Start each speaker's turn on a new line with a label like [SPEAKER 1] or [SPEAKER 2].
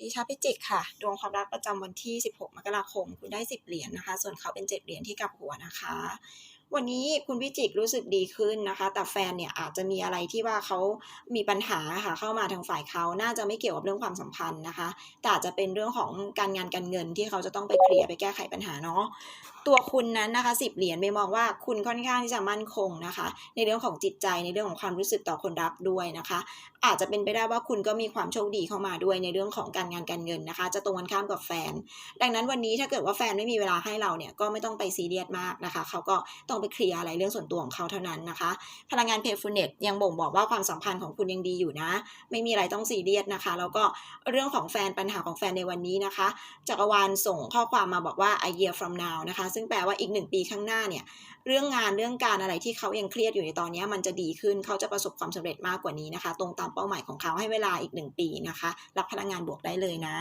[SPEAKER 1] ดีชาพิจิกค่ะ ดวงความรักประจำวันที่ 16 มกราคม คุณได้ 10 เหรียญนะคะ ส่วนเขาเป็น 7 เหรียญที่กลับหัวนะคะ วันนี้คุณพิจิกรู้สึกดีขึ้นนะคะ แต่แฟนเนี่ยอาจจะมีอะไรที่ว่าเขามีปัญหาค่ะเข้ามาทางฝ่ายเขาน่าจะไม่เกี่ยวกับเรื่องความสัมพันธ์นะคะ แต่อาจจะเป็นเรื่องของการงานการเงินที่เขาจะต้องไปเคลียร์ไปแก้ไขปัญหาเนาะ ตัวคุณนั้นนะคะสิบเหรียญไปมองว่าคุณค่อนข้างที่จะมั่นคงนะคะ ในเรื่องของจิตใจในเรื่องของความรู้สึกต่อคนรักด้วยนะคะ อาจจะเป็นไปได้ว่าคุณก็มีความโชคดีเข้ามาด้วยในเรื่องของการงานการเงินนะคะ จะตรงกันข้ามกับแฟน ดังนั้นวันนี้ถ้าเกิดว่าแฟนไม่มีเวลาให้เราเนี่ยก็ไม่ต้องไปซีเรียสมากนะคะ เขาก็ต้องไปเคลียร์อะไรเรื่องส่วนตัวของเขาเท่านั้นนะคะ พลังงานเพย์ฟูเน็ตยังบ่งบอกว่าความสัมพันธ์ของคุณยังดีอยู่นะ ไม่มีอะไรต้องซีเรียสนะคะ แล้วก็เรื่องของแฟนปัญหาของแฟนในวันนี้นะคะจักรวาลส่งข้อความมาบอกว่า a year from now นะคะซึ่งแปลว่าอีกหนึ่งปีข้างหน้าเนี่ย เรื่องงานเรื่องการอะไรที่เขายังเครียดอยู่ในตอนนี้มันจะดีขึ้นเขาจะประสบความสำเร็จมากกว่านี้นะคะ ตรงตามเป้าหมายของเขาให้เวลาอีกหนึ่งปีนะคะ รับพลังงานบวกได้เลยนะ